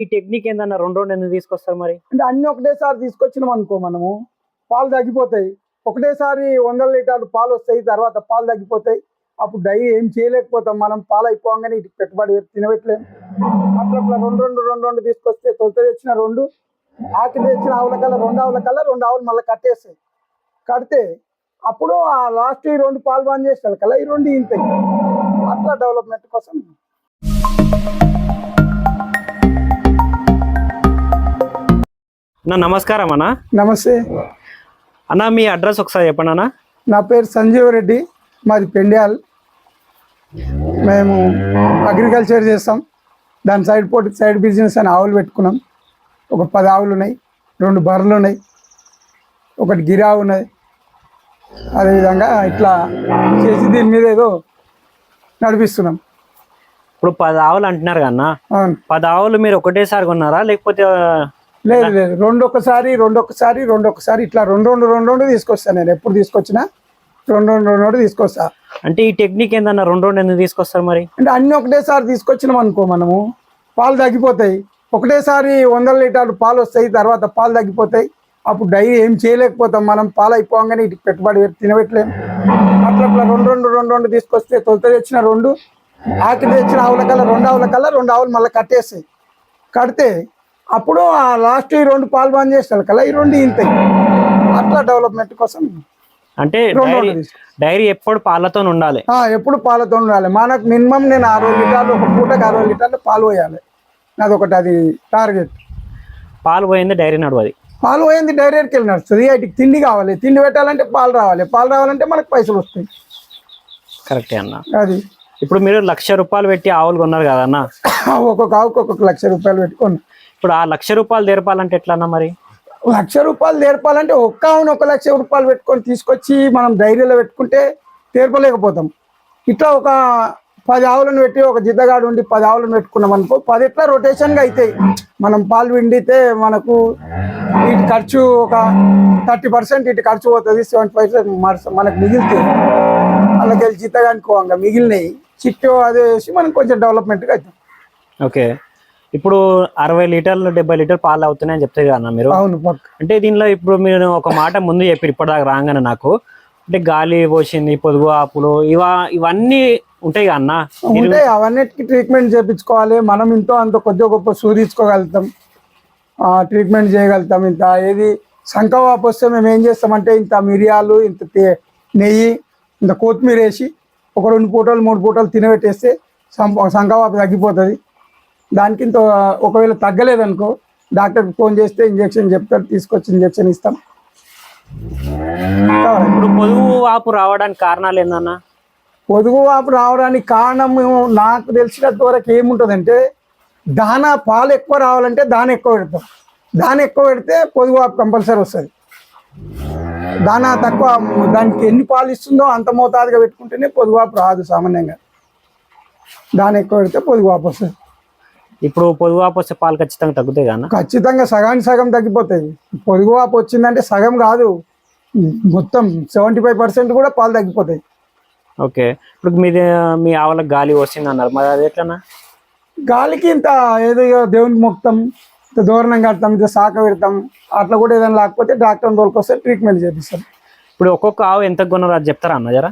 ఈ టెక్నిక్ ఏందన్న రెండు రెండు ఎందుకు తీసుకొస్తారు మరి? అంటే అన్ని ఒకటేసారి తీసుకొచ్చినాం అనుకో మనము పాలు తగ్గిపోతాయి. ఒకటేసారి వందల లీటర్లు పాలు వస్తాయి తర్వాత పాలు తగ్గిపోతాయి. అప్పుడు డైరీ ఏం చేయలేకపోతాం మనం పాలు అయిపోగానే ఇటు పెట్టుబడి తినబెట్టలేము అట్లా అట్లా రెండు రెండు రెండు రెండు తీసుకొస్తే తొలుత తెచ్చిన రెండు ఆకి తెచ్చిన ఆవుల కల్లా రెండు ఆవుల కల్లా రెండు ఆవులు మళ్ళీ కట్టేస్తాయి. కడితే అప్పుడు ఆ లాస్ట్ ఈ రెండు పాలు బంద్ చేసిన కల్లా ఈ రెండు ఇంతాయి అట్లా డెవలప్మెంట్ కోసం అన్న నమస్కారం అన్న. నమస్తే. అన్న మీ అడ్రస్ ఒకసారి చెప్పండి అన్న. నా పేరు సంజీవ్ రెడ్డి మాది పెండ్యాల్. మేము అగ్రికల్చర్ చేస్తాం. దాని సైడ్ పోటీ సైడ్ బిజినెస్ అని ఆవులు పెట్టుకున్నాం. ఒక పది ఆవులు ఉన్నాయి రెండు బర్రెలు ఉన్నాయి ఒకటి గిరా ఉన్నది. అదేవిధంగా ఇట్లా చేసి దీని మీద ఏదో నడిపిస్తున్నాం. ఇప్పుడు పది ఆవులు అంటున్నారు అవును. పది ఆవులు మీరు ఒకటేసారి కొన్నారా? లేకపోతే లేదు లేదు. రెండు ఒక్కసారి రెండు ఒక్కసారి రెండు ఒక్కసారి ఇట్లా రెండు రెండు రెండు రెండు తీసుకొస్తాను నేను. ఎప్పుడు తీసుకొచ్చినా రెండు రెండు రెండు రెండు తీసుకొస్తా. అంటే ఈ టెక్నిక్ ఏందన్న? రెండు రెండు ఎందుకు తీసుకొస్తారు మరి? అంటే అన్ని ఒకటేసారి తీసుకొచ్చినాం అనుకో మనము పాలు తగ్గిపోతాయి. ఒకటేసారి వందల లీటర్లు పాలు వస్తాయి తర్వాత పాలు తగ్గిపోతాయి. అప్పుడు డైరీ ఏం చేయలేకపోతాం మనం పాలు అయిపోగానే ఇటు పెట్టుబడి పెట్టి తినబెట్టలేం. అట్లా అట్లా రెండు రెండు రెండు రెండు తీసుకొస్తే తొలుత తెచ్చిన రెండు ఆకి తెచ్చిన ఆవుల కల్లా రెండు ఆవుల కల్లా రెండు ఆవులు మళ్ళీ కట్టేస్తాయి. కడితే అప్పుడు ఆ లాస్ట్ ఈ రెండు పాలు బంద్ చేసిన కల్లా ఈ రెండు ఇంతాయి అట్లా డెవలప్మెంట్ కోసం అంటే డైరీ ఎప్పుడు పాలతో ఉండాలి. ఎప్పుడు పాలతో ఉండాలి. మనకు మినిమం నేను అరవై లీటర్లు ఒక పూటకి అరవై లీటర్లు పాలు పోయాలి. నాది ఒకటి అది టార్గెట్. పాలు పోయింది డైరీ నడవది పాలు పోయింది డైరెక్ట్కి వెళ్ళి నడుస్తుంది. వాటికి తిండి కావాలి. తిండి పెట్టాలంటే పాలు రావాలి. పాలు రావాలంటే మనకు పైసలు వస్తాయి. కరెక్టే అన్న. అది. ఇప్పుడు మీరు లక్ష రూపాయలు పెట్టి ఆవులు కొన్నారు కదా అన్న. ఒక్కొక్క ఆవుకి ఒక్కొక్క లక్ష రూపాయలు పెట్టుకోండి ఇప్పుడు ఆ లక్ష రూపాయలు తెరపాలంటే ఎట్లా అన్న మరి? లక్ష రూపాయలు నేర్పాలంటే ఒక్క ఒక లక్ష రూపాయలు పెట్టుకొని తీసుకొచ్చి మనం డైరీలో పెట్టుకుంటే తీర్పలేకపోతాం ఇట్లా ఒక పది ఆవులను పెట్టి ఒక జిద్దగాడు ఉండి పది ఆవులను పెట్టుకున్నాం అనుకో పది ఇట్లా రొటేషన్గా అవుతాయి మనం పాలు విండితే మనకు ఇటు ఖర్చు ఒక థర్టీ పర్సెంట్ ఇటు ఖర్చు పోతుంది సెవెంటీ పర్సెంట్ మనకు మిగులుతాయి అలాగే జిద్దగానికి పోగా మిగిలినాయి. చిట్టు అదే వేసి మనం కొంచెం డెవలప్మెంట్గా అవుతాం. ఓకే. ఇప్పుడు అరవై లీటర్లు డెబ్బై లీటర్ పాలు అవుతున్నాయని చెప్తారు కదా మీరు? అవును అంటే దీనిలో ఇప్పుడు మీరు ఒక మాట ముందు చెప్పారు ఇప్పటిదాకా రాగానే నాకు. అంటే గాలి పోసింది పొదుగు ఆపులు ఇవా ఇవన్నీ ఉంటాయి అన్న? ఉంటాయి అవన్నిటికి ట్రీట్మెంట్ చేయించుకోవాలి మనం ఇంతో అంత కొద్దిగా గొప్ప సూరించుకోగలుగుతాం ట్రీట్మెంట్ చేయగలుగుతాం ఇంత. ఏది శంఖవాపు వస్తే మేము ఏం చేస్తామంటే ఇంత మిరియాలు ఇంత నెయ్యి ఇంత కొత్తిమీర వేసి ఒక రెండు పూటలు మూడు పూటలు తినబెట్టేస్తే సంప- శంఖవాపు తగ్గిపోతుంది. దానికి ఒకవేళ తగ్గలేదనుకో డాక్టర్కి ఫోన్ చేస్తే ఇంజెక్షన్ చెప్తారు తీసుకొచ్చి ఇంజెక్షన్ ఇస్తాం. ఇప్పుడు పొదుగు ఆపు రావడానికి కారణాలు ఏందన్న? పొదుగు వాపు రావడానికి కారణం నాకు తెలిసినంత వరకు ఏముంటుందంటే దానా పాలు ఎక్కువ రావాలంటే దాన ఎక్కువ పెడతాం. దాన ఎక్కువ పెడితే పొదుగు వాపు కంపల్సరీ వస్తుంది. దానా తక్కువ దానికి ఎన్ని పాలు ఇస్తుందో అంత మోతాదుగా పెట్టుకుంటేనే పొదుగు వాపు రాదు సామాన్యంగా. దాని ఎక్కువ పెడితే పొదుగు వాపు వస్తుంది. ఇప్పుడు పొదుగు ఆపు వస్తే పాలు ఖచ్చితంగా తగ్గుతాయి కదా ఖచ్చితంగా సగానికి సగం తగ్గిపోతాయి. పొదుగు వాపు వచ్చిందంటే సగం కాదు. మొత్తం సెవెంటీ ఫైవ్ పర్సెంట్ కూడా పాలు తగ్గిపోతాయి. ఓకే. ఇప్పుడు మీది మీ ఆవులకు గాలి వస్తుంది అన్నారు. మరి అది ఎట్లన్నా? గాలికి ఇంత ఏదో దేవునికి మొక్తాం ఇంత దూరం కడతాం ఇంత శాఖ పెడతాం అట్లా కూడా ఏదైనా లేకపోతే డాక్టర్ తోలుకొస్తే ట్రీట్మెంట్ చేపిస్తాం ఇప్పుడు ఒక్కొక్క ఆవు ఎంత కొన్నారో అది చెప్తారా అన్న జరా?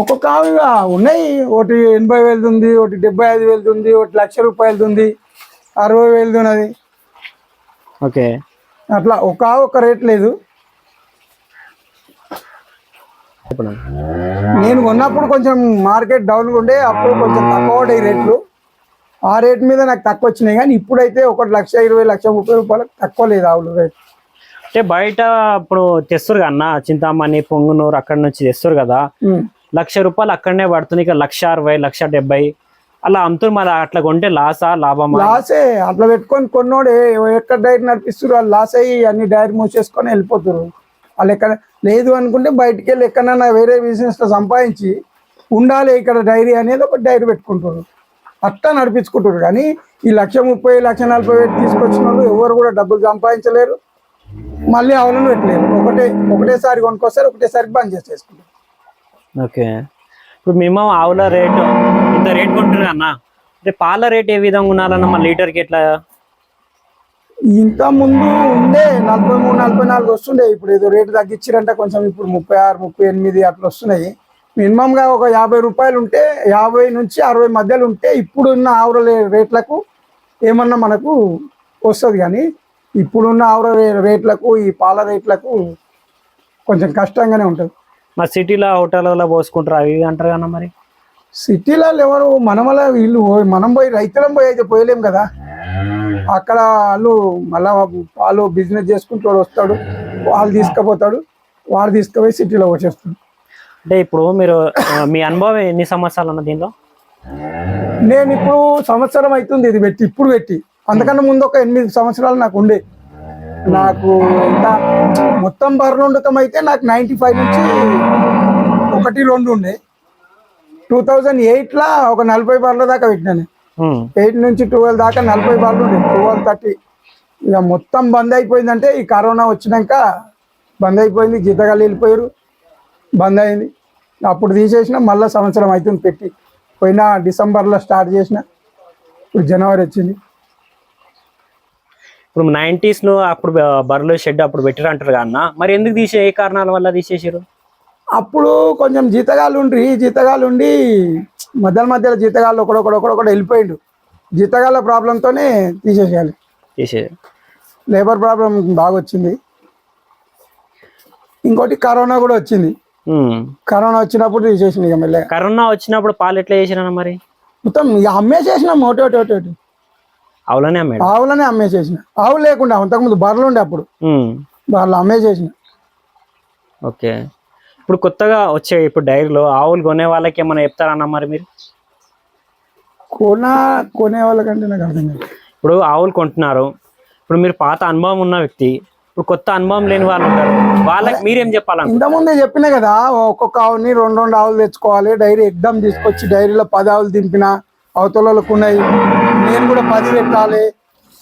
ఒక్కొక్క ఆవు ఇక ఉన్నాయి. ఒకటి ఎనభై ఉంది ఒకటి డెబ్బై ఐదు ఉంది ఒకటి లక్ష రూపాయలది ఉంది అరవై వేలది ఉన్నది. ఓకే. అట్లా ఒక ఆవు ఒక రేట్ లేదు. నేను కొన్నప్పుడు కొంచెం మార్కెట్ డౌన్గా ఉండే అప్పుడు కొంచెం తక్కువ పడ్డాయి రేట్లు. ఆ రేట్ మీద నాకు తక్కువ వచ్చినాయి కానీ ఇప్పుడైతే ఒకటి లక్ష ఇరవై లక్ష ముప్పై రూపాయలకు తక్కువ లేదు ఆవులు రేట్. అంటే బయట ఇప్పుడు తెస్తారు కదా అన్న చింతామణి పొంగునూరు అక్కడ నుంచి తెస్తారు కదా. లక్ష రూపాయలు అక్కడనే పడుతుంది. ఇక లక్ష అరవై లక్ష డెబ్బై అలా అమ్ముతారు మరి అట్లా కొంటే లాసా లాభమా? లాసే అట్లా పెట్టుకొని కొన్నోడే ఎక్కడ డైరీ నడిపిస్తారు వాళ్ళు లాస్ అయ్యి అన్ని డైరీ మూసేసుకొని వెళ్ళిపోతారు వాళ్ళు ఎక్కడ లేదు అనుకుంటే బయటికి వెళ్ళి ఎక్కడైనా వేరే బిజినెస్లో సంపాదించి ఉండాలి ఇక్కడ డైరీ అనేది ఒక డైరీ పెట్టుకుంటారు అట్లా నడిపించుకుంటారు కానీ ఈ లక్ష ముప్పై లక్ష నలభై వేలు తీసుకొచ్చిన వాళ్ళు ఎవరు కూడా డబ్బులు సంపాదించలేరు. మళ్ళీ అవలను పెట్టలేరు. ఒకటే ఒకటేసారి కొనుక్కొస్తారు ఒకటేసారి బంద్ చేసేసుకుంటారు. ఓకే. ఇప్పుడు మినిమం ఆవుల రేటు ఇంత రేట్ కొంటున్నా అన్న. అంటే పాల రేట్ ఏ విధంగా ఉన్నారన్న మన లీటర్కి ఎట్లా? ఇంత ముందు ఉండే నలభై మూడు నలభై నాలుగు వస్తుండే. ఇప్పుడు ఏదో రేటు తగ్గించారంటే కొంచెం ఇప్పుడు ముప్పై ఆరు ముప్పై ఎనిమిది అట్లా వస్తున్నాయి. మినిమంగా ఒక యాభై రూపాయలు ఉంటే యాభై నుంచి అరవై మధ్యలో ఉంటే ఇప్పుడున్న ఆవుల రేట్లకు ఏమన్నా మనకు వస్తుంది కానీ ఇప్పుడున్న ఆవుల రేట్లకు ఈ పాల రేట్లకు కొంచెం కష్టంగానే ఉంటుంది. మా సిటీలో హోటల్లో పోసుకుంటారు అవి అంటారు కదా మరి? సిటీలో ఎవరు మనం వల్ల వీళ్ళు పోయి- మనం పోయి రైతులం పోయి అయితే పోయలేం కదా? అక్కడ వాళ్ళు మళ్ళా వాళ్ళు బిజినెస్ చేసుకుంటాడు వస్తాడు వాళ్ళు తీసుకుపోతాడు వాడు తీసుకుపోయి సిటీలో వచ్చేస్తాడు అంటే ఇప్పుడు మీరు మీ అనుభవం ఎన్ని సంవత్సరాలు ఉన్న దీనిలో నేను ఇప్పుడు సంవత్సరం అవుతుంది ఇది పెట్టి ఇప్పుడు పెట్టి. అంతకన్నా ముందు ఒక ఎనిమిది సంవత్సరాలు నాకు ఉండే. నాకు ఎంత మొత్తం బర్రెండకం అయితే నాకు నైంటీ ఫైవ్ నుంచి ఒకటి రెండు ఉండే. టూ థౌజండ్ ఎయిట్లో ఒక నలభై బర్రెల దాకా పెట్టినాను. ఎయిట్ నుంచి ట్వెల్వ్ దాకా నలభై బాళ్ళు ఉండే. Twelve thirty. ఇక మొత్తం బంద్ అయిపోయిందంటే ఈ కరోనా వచ్చినాక బంద్ అయిపోయింది జీతగాళ్ళు వెళ్ళిపోయారు బంద్ అయింది. అప్పుడు తీసేసిన మళ్ళీ సంవత్సరం అవుతుంది పెట్టి. పోయిన డిసెంబర్లో స్టార్ట్ చేసిన. ఇప్పుడు జనవరి వచ్చింది. ఇప్పుడు నైంటీస్లో అప్పుడు బర్రెలు షెడ్ అప్పుడు పెట్టారు అంటారు అన్న. మరి ఎందుకు తీసే ఏ కారణాల వల్ల తీసేసారు అప్పుడు కొంచెం జీతగాళ్ళు ఉండ్రి. జీతగాళ్ళు ఉండి మధ్యలో మధ్యలో జీతగాళ్ళు ఒకడొకడు ఒకడొకడు వెళ్ళిపోయిండు. జీతగాళ్ళ ప్రాబ్లంతోనే తీసేసేయాలి. తీసే లేబర్ ప్రాబ్లం బాగా వచ్చింది. ఇంకోటి కరోనా కూడా వచ్చింది. కరోనా వచ్చినప్పుడు తీసేసింది ఇక మెల్లగా. కరోనా వచ్చినప్పుడు పాలు ఎట్లా చేసినా మరి? మొత్తం ఇక అమ్మేసేసిన. ఒకటి ఒకటి ఒకటి. ఒకటి అవులనే మేడం ఆవులనే అమ్మేసేసిన ఆవు లేకుండా అంతకుముందు బర్రెలు ఉండే అప్పుడు. బర్రెలు అమ్మేసేసిన ఓకే. ఇప్పుడు కొత్తగా వచ్చే ఇప్పుడు డైరీలో ఆవులు కొనే వాళ్ళకి ఏమైనా చెప్తారన్న మరి మీరు? కొన కొనే వాళ్ళకంటే నాకు అర్థం కాదు. ఇప్పుడు ఆవులు కొంటున్నారు. ఇప్పుడు మీరు పాత అనుభవం ఉన్న వ్యక్తి ఇప్పుడు కొత్త అనుభవం లేని వాళ్ళు ఉంటారు. వాళ్ళకి మీరేం చెప్పాలను ఇంతకుముందే చెప్పినా కదా ఒక్కొక్క ఆవుని రెండు రెండు ఆవులు తెచ్చుకోవాలి. డైరీ ఎగ్దమ్ తీసుకొచ్చి డైరీలో పది ఆవులు దింపిన అవతలకు ఉన్నాయి. నేను కూడా పది పెట్టాలి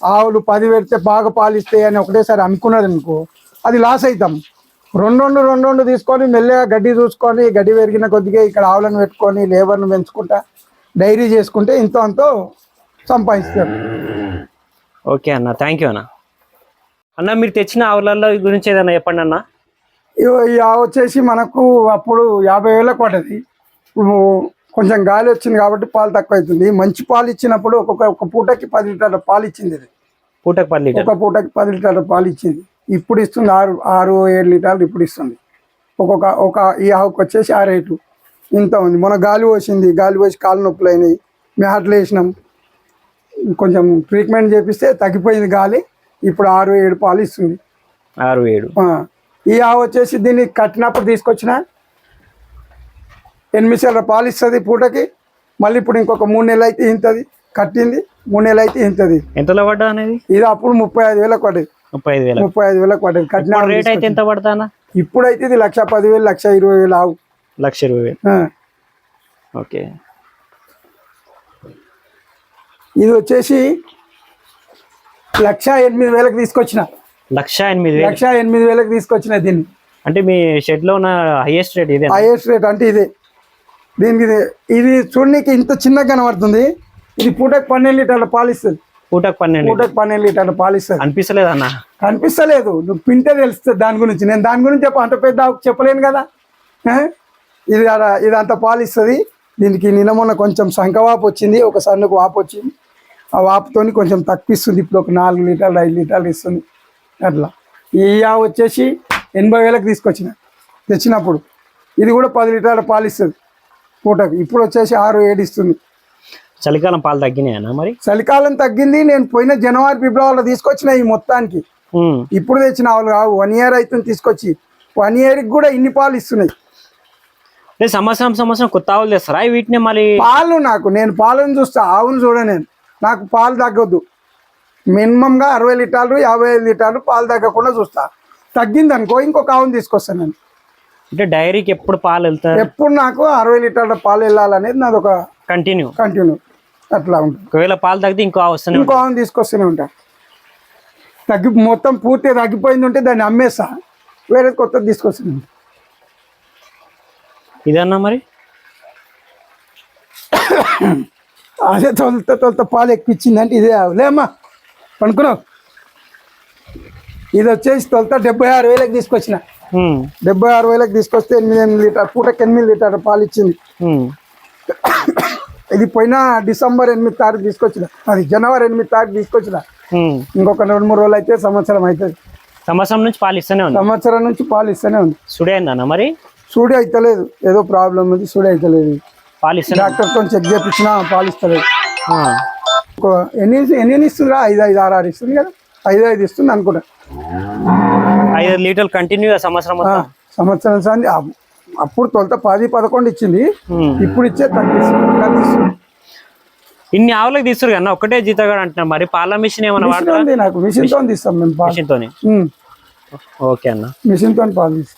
ఆవులు పది పెడితే బాగా పాలిస్తాయి అని ఒకటేసారి అనుకున్నది అనుకో అది లాస్ అవుతాం రెండు రెండు రెండు రెండు తీసుకొని మెల్లగా గడ్డి చూసుకొని గడ్డి పెరిగిన కొద్దిగా ఇక్కడ ఆవులను పెట్టుకొని లేబర్ను పెంచుకుంటా డైరీ చేసుకుంటే ఇంతో అంతో సంపాదిస్తారు. ఓకే అన్న థ్యాంక్ యూ అన్న. అన్న మీరు తెచ్చిన ఆవులలో గురించి ఏదైనా చెప్పండి అన్న. ఈ ఆవు వచ్చేసి మనకు అప్పుడు యాభై వేలకు పడ్డది. ఇప్పుడు కొంచెం గాలి వచ్చింది కాబట్టి పాలు తక్కువ అవుతుంది మంచి పాలు ఇచ్చినప్పుడు ఒక్కొక్క ఒక పూటకి పది లీటర్ల పాలు ఇచ్చింది ఇది. పూటకు పది లీటర్ ఒక పూటకి పది లీటర్ల పాలు ఇచ్చింది. ఇప్పుడు ఇస్తుంది ఆరు ఆరు ఏడు లీటర్లు ఇప్పుడు ఇస్తుంది. ఒక్కొక్క ఒక ఈ ఆవుకు వచ్చేసి ఆ రేటు. ఇంత ఉంది. మన గాలి పోసింది. గాలి పోసి కాలు నొప్పులు అయినాయి. మ్యాట్లు వేసినాం. కొంచెం ట్రీట్మెంట్ చేపిస్తే తగ్గిపోయింది గాలి. ఇప్పుడు ఆరు ఏడు పాలు ఇస్తుంది. ఆరు ఏడు. ఈ ఆవు వచ్చేసి దీన్ని కట్టినప్పుడు తీసుకొచ్చిన ఎనిమిది సార్లు పాలు ఇస్తుంది పూటకి. మళ్ళీ ఇప్పుడు ఇంకొక మూడు నెలలు అయితే ఇంతది. కట్టింది మూడు నెలలు అయితే ఇంతది. ఎంతలో పడ్డా అనేది? ఇది అప్పుడు ముప్పై ఐదు వేలకు పడ్డది. ముప్పై ఐదు వేల ముప్పై ఐదు వేలకు పడ్డది. కట్టిన రేట్ అయితే ఎంత పడతా అన్న తీసుకొచ్చిన. ఇప్పుడైతే ఇది లక్ష పదివేలు లక్ష ఇరవై వేలు ఆవు. లక్ష ఇరవై వేలు. ఓకే. ఇది వచ్చేసి లక్ష ఎనిమిది వేలకు తీసుకొచ్చిన. లక్ష ఎనిమిది లక్ష ఎనిమిది వేలకు తీసుకొచ్చిన దీన్ని. అంటే మీ షెడ్లో ఉన్న హైయెస్ట్ రేట్ ఇదే హైయెస్ట్ రేట్ అంటే ఇదే. దీనికి ఇది చూడనీకి ఇంత చిన్నగా కనబడుతుంది. ఇది పూటకి పన్నెండు లీటర్ల పాలు ఇస్తుంది. పూటకు పన్నెండు పూటకి పన్నెండు లీటర్ల పాలు ఇస్తుంది. అనిపిస్తలేదు అన్న? కనిపిస్తలేదు. నువ్వు పింటే తెలుస్తుంది దాని గురించి. నేను దాని గురించి చెప్ప అంత పెద్ద చెప్పలేను కదా? ఇది ఇది అంత పాలు ఇస్తుంది. దీనికి నిన్న మొన్న కొంచెం సంఖ వాపు వచ్చింది. ఒక సన్నుకు వాపు వచ్చింది. ఆ వాపుతోని కొంచెం తక్కువిస్తుంది ఇప్పుడు ఒక నాలుగు లీటర్లు ఐదు లీటర్లు ఇస్తుంది. అట్లా. ఈ వచ్చేసి ఎనభై వేలకు తీసుకొచ్చిన. తెచ్చినప్పుడు. ఇది కూడా పది లీటర్ల పాలు ఇస్తుంది. పూటకి. ఇప్పుడు వచ్చేసి ఆరు ఏడు ఇస్తుంది చలికాలం పాలు తగ్గినాయన్నా మరి? చలికాలం తగ్గింది. నేను పోయిన జనవరి ఫిబ్రవరిలో తీసుకొచ్చిన ఈ మొత్తానికి. ఇప్పుడు తెచ్చిన ఆవులు కావు. వన్ ఇయర్ అవుతుంది తీసుకొచ్చి. వన్ ఇయర్కి కూడా ఇన్ని పాలు ఇస్తున్నాయి. సంవత్సరం సంవత్సరం కొత్త ఆవులు తెస్తారా? వీటిని మళ్ళీ పాలు నాకు నేను పాలను చూస్తా. ఆవును చూడ నేను. నాకు పాలు తగ్గొద్దు. మినిమంగా అరవై లీటర్లు యాభై ఐదు లీటర్లు పాలు తగ్గకుండా చూస్తా. తగ్గింది అనుకో ఇంకొక ఆవును తీసుకొస్తాను నేను. అంటే డైరీకి ఎప్పుడు పాలు వెళ్తారు ఎప్పుడు నాకు అరవై లీటర్ల పాలు వెళ్ళాలనేది నాది ఒక కంటిన్యూ కంటిన్యూ అట్లా ఉంటుంది. ఒకవేళ పాలు తగ్గితే ఇంకో వస్తూనే ఇంకో ఆవును తీసుకొస్తూనే ఉంటా. తగ్గి మొత్తం పూర్తిగా తగ్గిపోయింది ఉంటే దాన్ని అమ్మేస్తా. వేరే కొత్తది తీసుకొస్తాను. ఇదన్నా మరి? అదే తొలత తొలత పాలు ఎక్కిచ్చిందంటే ఇదే ఆవు. లే అమ్మా పనుకున్నావు? ఇది వచ్చేసి తొలుత డెబ్బై ఆరు వేలకు తీసుకొచ్చిన. డెబ్బై ఆరు వేలకు తీసుకొస్తే ఎనిమిది ఎనిమిది లీటర్ పూటకి ఎనిమిది లీటర్ పాలు ఇచ్చింది. ఇది పోయిన డిసెంబర్ ఎనిమిది తారీఖు తీసుకొచ్చిన. అది జనవరి ఎనిమిది తారీఖు తీసుకొచ్చిన. ఇంకొక రెండు మూడు రోజులు అయితే సంవత్సరం అవుతుంది సంవత్సరం నుంచి పాలు ఇస్తూనే ఉంది? సంవత్సరం నుంచి పాలు ఇస్తూనే ఉంది. సుడి అయిందన్న మరి? సూడి అయితలేదు. ఏదో ప్రాబ్లం ఉంది సూడి అయితలేదు. పాలు ఇస్తూనే డాక్టర్తో చెక్ చేయించిన పాలు ఇస్తలేదు. ఎన్ని ఎన్ని ఇస్తుందిరా? ఐదు ఐదు ఆరు ఆరు ఇస్తుంది కదా. ఐదు ఐదు ఇస్తుంది అనుకుంటా. ఐదు లీటర్లు కంటిన్యూగా సంవత్సరం సంవత్సరం అప్పుడు తొలుత పది పదకొండు ఇచ్చింది. ఇప్పుడు ఇచ్చే తగ్గిస్తుంది. ఇన్ని ఆవులకు తీసుకురు కన్నా ఒకటే జీతగాడు అంటున్నారు మరి పాల మిషన్ ఏమైనా ఉంది నాకు మిషన్తో తీస్తాం మేము మిషన్ తోని ఓకే అన్న. మిషన్తో పాలు తీస్తాం.